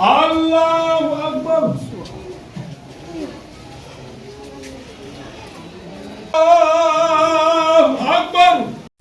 আল্লাহু আকবার।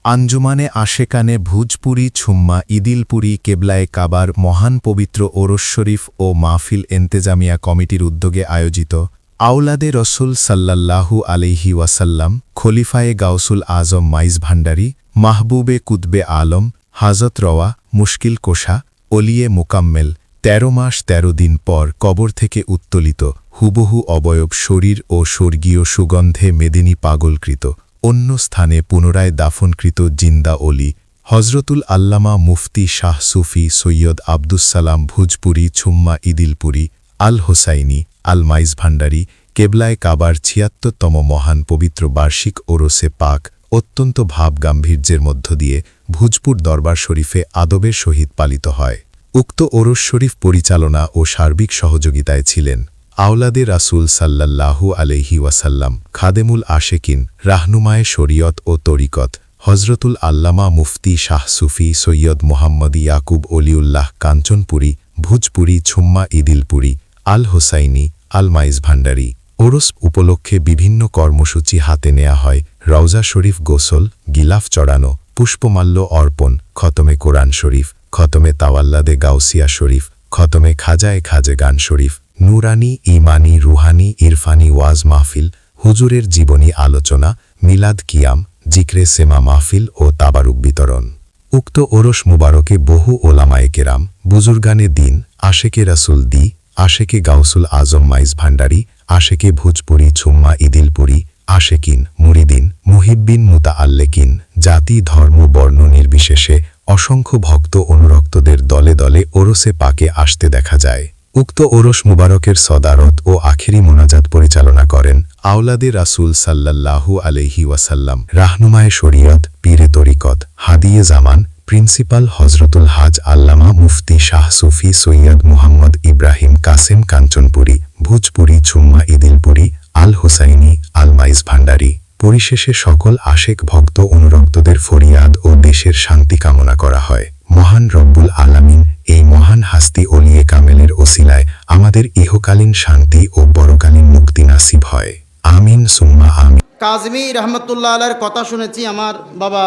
আঞ্জুমানে আশেকানে ভুজপুরি, ছুম্মা, ইদিলপুরি, কেবলায় কাবার মহান পবিত্র ওরস শরীফ ও মাহফিল এন্তেজামিয়া কমিটির উদ্যোগে আয়োজিত আউলাদে রসুল সাল্লাল্লাহু আলাইহি ওয়াসাল্লাম, খলিফায়ে গাউসুল আজম মাইজ ভান্ডারি, মাহবুবে কুতবে আলম, হাজত রওয়া, মুশকিল কোষা অলিয়ে মোকাম্মেল তেরো মাস তেরো দিন পর কবর থেকে উত্তোলিত, হুবহু অবয়ব শরীর ও স্বর্গীয় সুগন্ধে মেদিনী পাগলকৃত। অন্য স্থানে পুনরায় দাফনকৃত জিন্দা অলি হজরতুল আল্লামা মুফতি শাহ সুফি সৈয়দ আব্দুসালাম ভুজপুরি, ছুম্মা ইদিলপুরি, আল হোসাইনি, আল মাইজ ভান্ডারি কেবলায় কাবার ছিয়াত্তরতম মহান পবিত্র বার্ষিক ওরসে পাক অত্যন্ত ভাব গাম্ভীর্যের মধ্য দিয়ে ভুজপুর দরবার শরীফে আদবের সহিত পালিত হয়। উক্ত ওরস শরীফ পরিচালনা ও সার্বিক সহযোগিতায় ছিলেন আওলাদে রাসুল সাল্লাল্লাহু আলহি ওয়াসাল্লাম, খাদেমুল আশেকিন, রাহনুমায়ে শরীয়ত ও তরিকত হজরতুল আল্লামা মুফতি শাহ সুফি সৈয়দ মোহাম্মদ ইয়াকুব অলিউল্লাহ কাঞ্চনপুরী, ভুজপুরি ছুম্মা ইদিলপুরি, আল হোসাইনি, আল মাইজ ভান্ডারি। ওরস উপলক্ষে বিভিন্ন কর্মসূচি হাতে নেয়া হয়। রওজা শরীফ গোসল, গিলাফ চড়ানো, পুষ্পমাল্য অর্পণ, খতমে কোরআন শরীফ খতমে তাওয়াল্লাদে গাউসিয়া শরীফ, খতমে খাজায় খাজে গান শরীফ, নুরানি ইমানি রুহানি, ইরফানি, ওয়াজ মাহফিল, হুজুরের জীবনী আলোচনা, মিলাদ কিয়াম, জিক্রে সেমা মাহফিল ও তাবারুক বিতরণ। উক্ত ওরস মুবারকে বহু ওলামায়ে কেরাম, বুজুর্গানে দিন, আশেকে রাসুল দি, আশেকে গাউসুল আজম মাইজ ভান্ডারি, আশেকে ভোজপুরি ছুম্মা ইদিলপুরি, আশেকিন, মুরিদিন, মুহিব্বিন মুতা আল্লেকিন জাতি, ধর্ম, বর্ণ নির্বিশেষে অসংখ্য ভক্ত অনুরক্তদের দলে দলে ওরসে পাকে আসতে দেখা যায়। উক্ত ওরস মুবারকের সদারত ও আখেরি মোনাজাত পরিচালনা করেন আওলাদে রাসুল সাল্লাল্লাহু আলহি ওয়াসাল্লাম। রাহনুমায় শরীয়ত, পীরে তরিকত, হাদিয়ে জামান, প্রিন্সিপাল হজরতুল হাজ আল্লামা মুফতি শাহ সুফি সৈয়দ মুহাম্মদ ইব্রাহিম কাসেম কাঞ্চনপুরী, ভুজপুরি, ছুম্মা, ইদিলপুরি আল হোসাইনি আল মাইজ ভান্ডারি। পরিশেষে সকল আশেক ভক্ত অনুরক্তদের ফরিয়াদ ও দেশের শান্তি কামনা করা হয়। মহান রব্বুল আলামিন এই মহান হাস্তি অলিয়ে কামেলের ওসিলায় আমাদের ইহকালীন শান্তি ও বড়কালীন মুক্তি নাসিব হয়। আমিন, সুম্মা, আমিন। কাজমি রহমতুল্লাহ আলের কথা শুনেছি আমার বাবা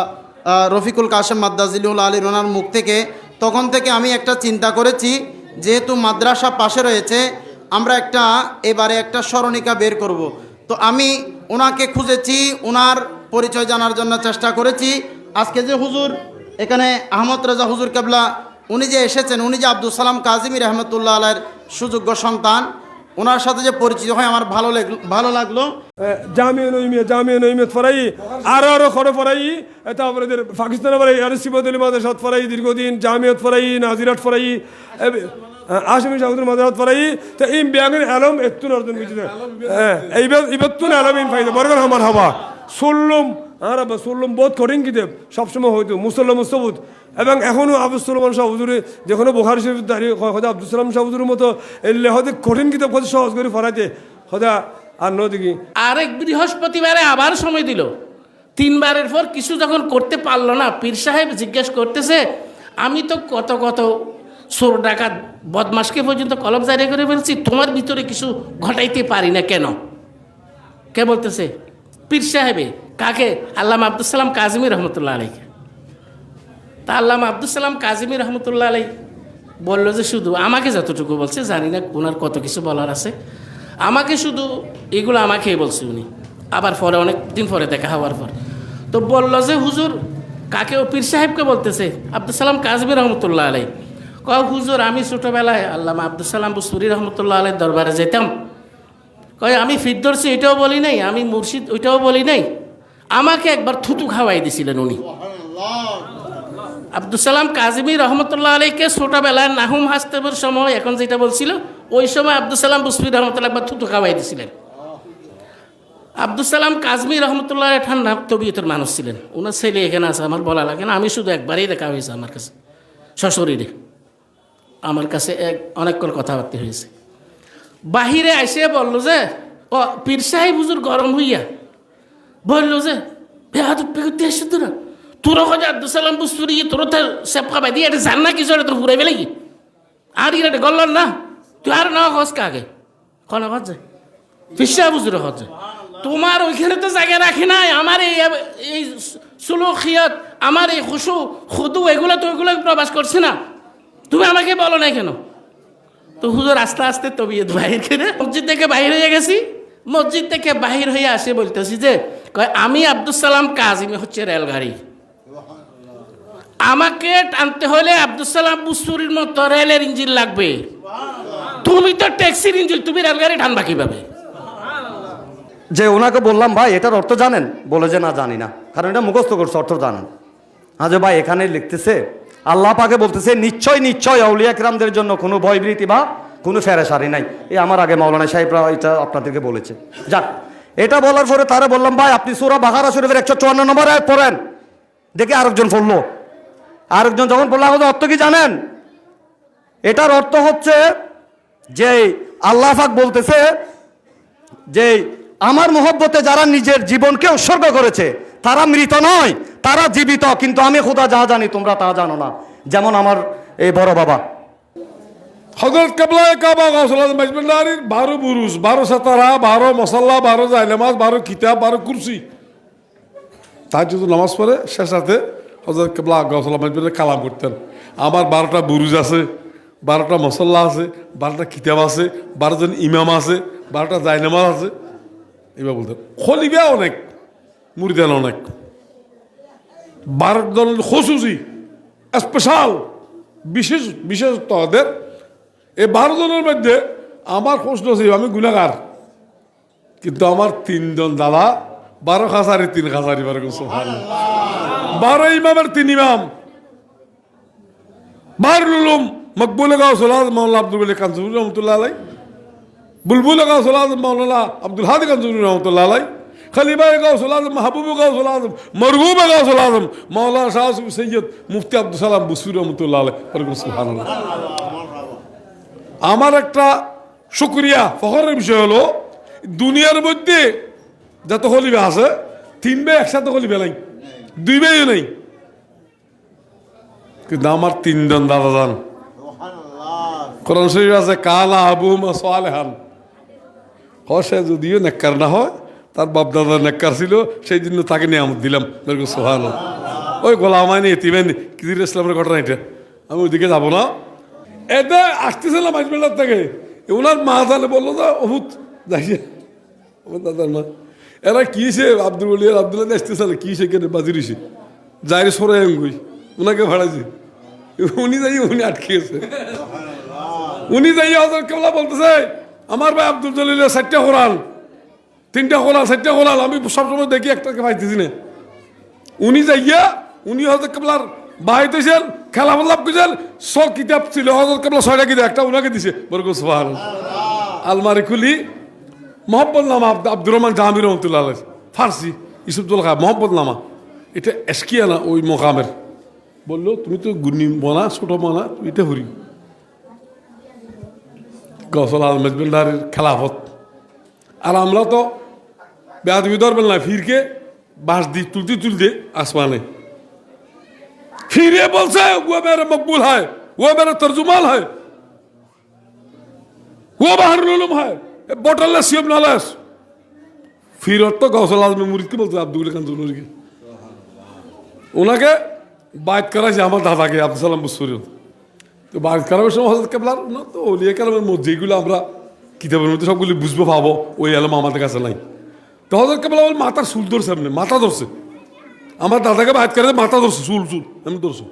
রফিকুল কাশেম মাদ্দাজিলুল আলী রোনার মুখ থেকে। তখন থেকে আমি একটা চিন্তা করেছি, যেহেতু মাদ্রাসা পাশে রয়েছে, আমরা একটা এবারে একটা স্মরণিকা বের করব। তো আমি ওনাকে খুঁজেছি, ওনার পরিচয় জানার জন্য চেষ্টা করেছি। আজকে যে হুজুর, এখানে আহমদ রাজা হুজুর কেবলা, উনি যে এসেছেন, উনি যে আব্দুল সালাম কাজিমি রহমতুল্লাহ আলের সুযোগ্য সন্তান, ওনার সাথে যে পরিচিত হয় আমার ভালো ভালো লাগল। জামিয়া নইমিয়া জামিয়া নইমিয়াত ফরাই, আরও আরও খরে ফরাই তারপরে এদের পাকিস্তানে ফরাই আর ফরাই, দীর্ঘদিন জামিয়াত ফরাই, নাজিরাত ফরাই ফরাই তো এই ব্যাগের আলম একটু অর্জন করছে। হ্যাঁ এইবার এবার তুন আলম ইন ফাইদা বরগার আমার হবা। সুল্লুম, আর আবার সুল্লুম বোধ কঠিন কিতাব, সবসময় হয়তো মুসল্লাম মুস্তবুদ এবং এখনও আবুল সুলমান শাহ হুজুরে, যেখানে বোখারি শরীফ দাঁড়িয়ে হয়তো আব্দুল সালাম শাহ মতো এলে হয়তো কঠিন কিতাব কত সহজ করে ফরাইতে হয়তো আর নদিকে আরেক বৃহস্পতিবারে আবার সময় দিল। তিনবারের পর কিছু যখন করতে পারল না, পীর সাহেব জিজ্ঞেস করতেছে, আমি তো কত কত সোর ডাকাত বদমাসকে পর্যন্ত কলম জারি করে ফেলছি, তোমার ভিতরে কিছু ঘটাইতে পারি না কেন? কে বলতেছে? পীর সাহেবে, কাকে? আল্লামা আব্দুল সালাম কাজিমি রহমতুল্লাহ আলাইকে তা আল্লামা আব্দুল সালাম কাজিমি রহমতুল্লাহ আলাই বলল যে শুধু আমাকে যতটুকু বলছে, জানি না ওনার কত কিছু বলার আছে। আমাকে শুধু এগুলো আমাকেই বলছে উনি। আবার পরে অনেক দিন পরে দেখা হওয়ার পর। তো বলল যে, হুজুর, কাকে ও পীর সাহেবকে বলতেছে? আব্দুল সালাম কাজমি রহমতুল্লাহ আলাই ক হুজুর, আমি ছোটোবেলায় আল্লামা আব্দুল সালাম বুসুরি রহমতুল্লাহ আলাই দরবারে যেতাম। কয়, আমি ফিরদর্শি এটাও বলি নাই, আমি মুর্শিদ, ওইটাও বলি নাই। আমাকে একবার থুতু খাওয়াই দিছিলেন উনি। আব্দুল সালাম কাজিমি রহমতুল্লাহ আলীকে ছোটোবেলায় নাহুম হাস্তেবের সময়, এখন যেটা বলছিল, ওই সময় আব্দুল সালাম বুসফি রহমতুল্লাহ একবার থুতু খাওয়াই দিছিলেন। আব্দুল সালাম কাজমি রহমতুল্লাহ ঠান্ডা তবিয়তের মানুষ ছিলেন। ওনার ছেলে এখানে আছে, আমার বলা লাগে না, আমি শুধু একবারেই দেখা হয়েছে আমার কাছে, সশরীরে। আমার কাছে এক অনেকক্ষণ কথাবার্তা হয়েছে। বাহিরে এসে বলল যে, ও, পীর সাহেব হুজুর গরম হইয়া। বলল যে বেহাদ পেগুতে আসছে তোরা। তোরা হজে আব্দুল সালাম বুসুরি তোরা তো সেপকা বাদি এটা জান না কিছু তোর ঘুরে বেলে কি আর ইরাটে গল্লন না, তুই আর না হস কাগে কনা হচ্ছে ফিসা বুঝরে হচ্ছে তোমার ওইখানে তো জায়গা রাখি নাই, আমার এই এই সুলুখিয়ত আমার এই খুশু, খুদু, এগুলো তো ওইগুলো প্রবাস করছে না। তুমি আমাকে বলো না কেন? তো হুজুর আস্তে আস্তে তবিয়ত বাহির করে মসজিদ থেকে বাহির হয়ে গেছি। মসজিদ থেকে বাহির হয়ে আসে বলতেছি যে, কয়, আমি আব্দুল সালাম কাজিমি হচ্ছে রেলগাড়ি। আমাকে টানতে হলে আব্দুল সালাম বুসুরির মতো রেলের ইঞ্জিন লাগবে। তুমি তো ট্যাক্সির ইঞ্জিন, তুমি রেলগাড়ি টানবা কীভাবে? যে ওনাকে বললাম, ভাই, এটার অর্থ জানেন? বলে যে, না, জানি না। কারণ এটা মুখস্থ করছে, অর্থ জানেন। আজ ভাই এখানে লিখতেছে আল্লাহ পাকে বলতেছে, নিশ্চয় নিশ্চয় আউলিয়া কিরামদের জন্য কোনো ভয়ভীতি বা কোনো ফেরেসারি নাই। এই আমার আগে মাওলানা সাহেবরা এটা আপনাদেরকে বলেছে। যাক, এটা বলার পরে তারা বললাম, ভাই, আপনি সুরা বাহারা শরীফের একশো চুয়ান্ন নম্বর আয়াত পড়েন। দেখে আরেকজন পড়ল। আরেকজন যখন পড়ল, আমাদের অর্থ কি জানেন? এটার অর্থ হচ্ছে যে আল্লাহ পাক বলতেছে যে, আমার মোহব্বতে যারা নিজের জীবনকে উৎসর্গ করেছে, তারা মৃত নয়। তারা জীবিত, কিন্তু আমি খোদা যা জানি, তোমরা তা জানো না। যেমন আমার এই বড় বাবা। হজরত কেবলায় কাবা গৌসল মজমুল্লাহির বারো বুরুজ, বারো সাতারা, বারো মশাল্লা, বারো জায়নামাজ বারো কিতাব, বারো কুরসি। তার যদি নামাজ পড়ে সে সাথে হজরত কেবলা গৌসল মজমুল্লাহ কালাম করতেন আমার বারোটা বুরুজ আছে, বারোটা মশাল্লা আছে, বারোটা কিতাব আছে, বারোজন ইমাম আছে, বারোটা জায়নামাজ আছে। এবার বলতেন খলিবা অনেক, মুরিদান অনেক। বারো জন খসুসি স্পেশাল বিশেষ বিশেষ তাদের এই বারো জনের মধ্যে আমার প্রশ্ন ছিল আমি গুণাগার। কিন্তু আমার তিনজন দাদা, বারো খাসারি, তিন খাসারি বারো সোহান বারো ইমামের তিন ইমাম। বারুল উলুম, মকবুল গাঁও সোলাদ আব্দুল আলী কানজুর রহমতুল্লাহ আলাই। বুলবুল গাঁও সোলাদ মাওলানা আব্দুল হাদি কানজুর রহমতুল্লাহ আলাই। খলিফা গাঁও সোলাদ মাহবুব গাঁও সোলাদ মরহুব গাঁও সোলাদ মাওলানা শাহ সৈয়দ মুফতি আব্দুল সালাম বুসুর রহমতুল্লাহ সুহান আমার একটা শুক্রিয়া ফখরের বিষয় হলো দুনিয়ার মধ্যে যত হলিবে আছে তিন বে একসাথে হলিবে নাই দুই ভাইও নেই। কিন্তু আমার তিনজন দাদা যান কোরআন শরীফ আছে কালা আবু সোয়ালেহান সে যদিও নেককার না হয় তার বাপ দাদা নেককার ছিল সেই জন্য তাকে নিয়ে আমি দিলাম। সোহান ওই গোলামাইনি এতিমেন কিদির ইসলামের ঘটনা এটা? আমি ওইদিকে যাব না। এতে আসতেছিলাম আজমেলার থেকে। ওনার মা তাহলে বলল যে অভূত যাইছে আমার দাদার মা এরা কিসে আব্দুল বলিয়ার আব্দুল্লাহ আসতেছিল কিসে কেন বাজি রয়েছে যাই সরে আঙ্গুই ওনাকে ভাড়াইছে। উনি যাই উনি আটকেছে উনি যাই হজর কেবলা বলতেছে আমার ভাই আব্দুল জলিলের চারটা কোরআন। তিনটা কোরআন চারটা কোরআন আমি সবসময় দেখি একটাকে পাইতেছি না। উনি যাইয়া উনি হজরত কেবলার দিয়েছেন খেলা বললাম বুঝেন সব কিতাব ছিল হজরত কেবলা ছয়টা কিতাব, একটা উনাকে দিছে সোহান আলমারি খুলি মোহাম্মদ নামা আব্দ- আব্দুর রহমান জাহামির রহমতুল্লাহ ফার্সি ইসুফদুল খা মোহাম্মদ নামা। এটা এসকিয়া না, ওই মোকামের। বলল, তুমি তো গুনি বনা, ছোট বনা এটা হরি। গসল মেজবুল্লাহের খেলাফত। আর আমরা তো বেহাদমি ধরবেন না, ফিরকে বাঁশ দি, তুলতে তুলতে আসমানে। ফিরে বলছে ও মেরে মকবুল হয় ও মেরে তরজুমাল হয় ও বাহারুলুম হয় বটল সিএম নলেস ফিরত তো গৌসল আজমে মুরিদকে বলছে, আব্দুল খান ওনাকে বাইত করাইছে আমার দাদাকে, আব্দুল সালাম বুসুরি তো বাইত করাবার সময় হজরত কেবলার, না তো ওলিয়া কালামের মধ্যে যেগুলো আমরা কিতাবের মধ্যে সবগুলি বুঝব পাবো ওই আলম আমাদের কাছে নাই। তো হজরত কেবলা বলে মাথার চুল ধরছে এমনি মাথা ধরছে। আমার দাদাকে বাইত করে মাথা ধরছে, চুল চুল আমি ধরছো।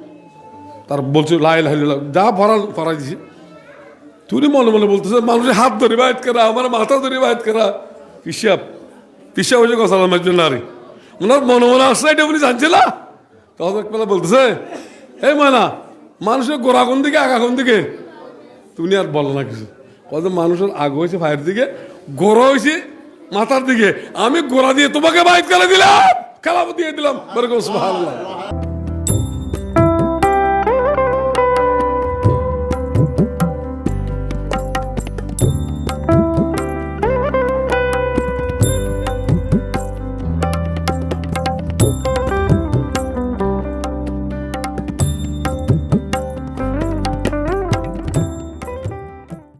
তার বলছে লাই লাই যা ভরা করাই দিছে। তুই মনে মনে বলতেছে, মানুষের হাত ধরে বাইত করা, আমার মাথা ধরে বাইত করা। পিসাব পিসাব হয়েছে কথা আমার নারী। ওনার মনে মনে আসছে এটা উনি জানছে না? তখন একবেলা বলতেছে, এই ময়না, মানুষের গোড়া কোন দিকে, আগা কোন দিকে? তুমি আর বলো না কিছু। কত মানুষের আগ হয়েছে ভাইয়ের দিকে, গোড়া হয়েছে মাথার দিকে আমি গোড়া দিয়ে তোমাকে বাইক করে দিলাম খেলাপ দিয়ে দিলাম। বরকম সুবহানাল্লাহ।